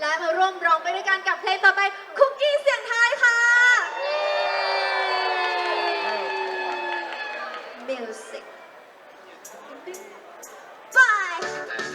และมาร่วมร้องไปด้วยกันกับเพลงต่อไป คุกกี้เสียงไทายค่ะ Music Bye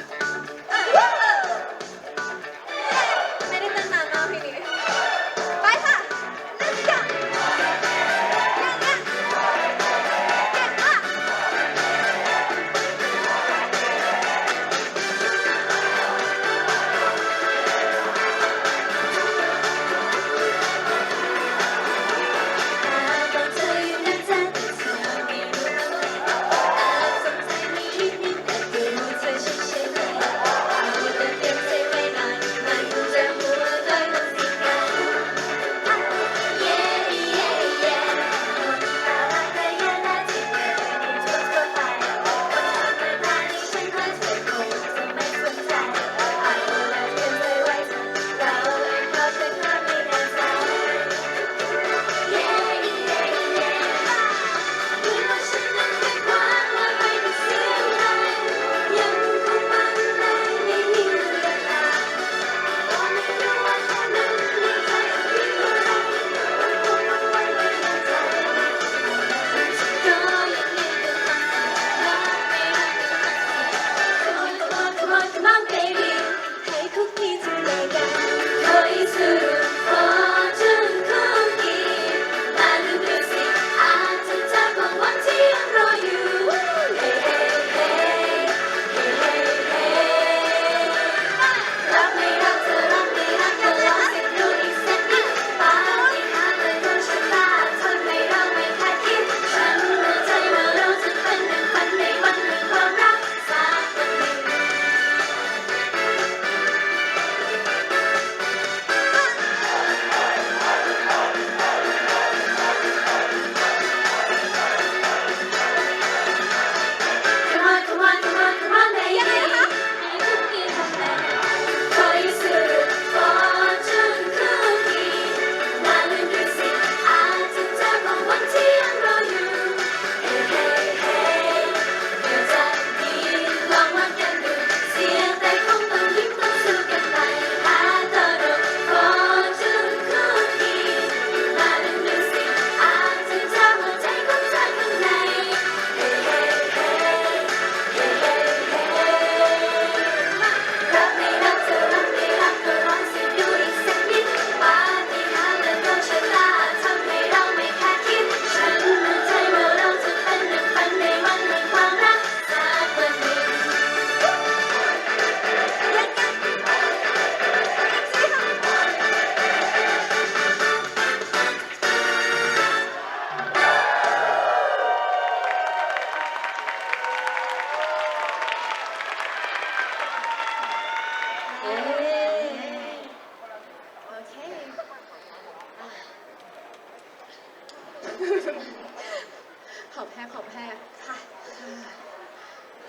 ขอบแพ้ขอบแพ้ค่ะ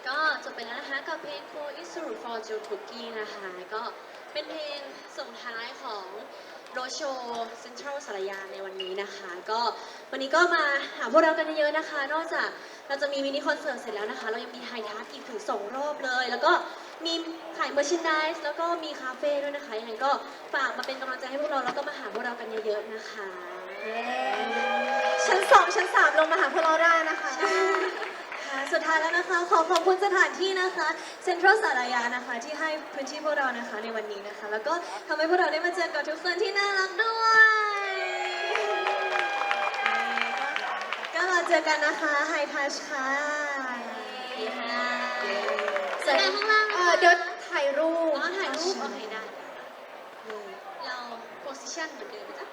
ก็จบไปแล้วนะคะกับเพลง c o i s u r for j o t u k i นะคะ ก็เป็นเพลงส่งท้ายของโรโชเซ็นทรัลสารยาในวันนี้นะคะ ก็วันนี้ก็มาหาพวกเรากันเยอะๆนะคะ นอกจากเราจะมีมินิคอนเสิร์ตเสร็จแล้วนะคะ เรายังมีไฮทัชอีกถึง2รอบเลย แล้วก็มีขายเมอร์ชินด s สแล้วก็มีคาเฟ่ด้วยนะคะยังไงก็ฝากมาเป็นกำลังใจให้พวกเราแล้วก็มาหาพวกเรากันเยอะๆนะคะ ชั้นสองชั้นสามลงมาหาพวกเราได้นะคะค่ะสุดท้ายแล้วนะคะ ขอขอบคุณสถานที่นะคะเซ็นทรัลสารยานะคะ ที่ให้พื้นที่พวกเรานะคะในวันนี้นะคะ แล้วก็ทำให้พวกเราได้มาเจอกับทุกคนที่น่ารักด้วยก็รอเจอกันนะคะไฮทัชค่ะเจอกันข้างล่างเอนะอคะเดี๋ยวถ่ายรูป อ๋อถ่ายรูปโอเคได้ เราโพสิชันเหมือนเดิมนะจ๊ะ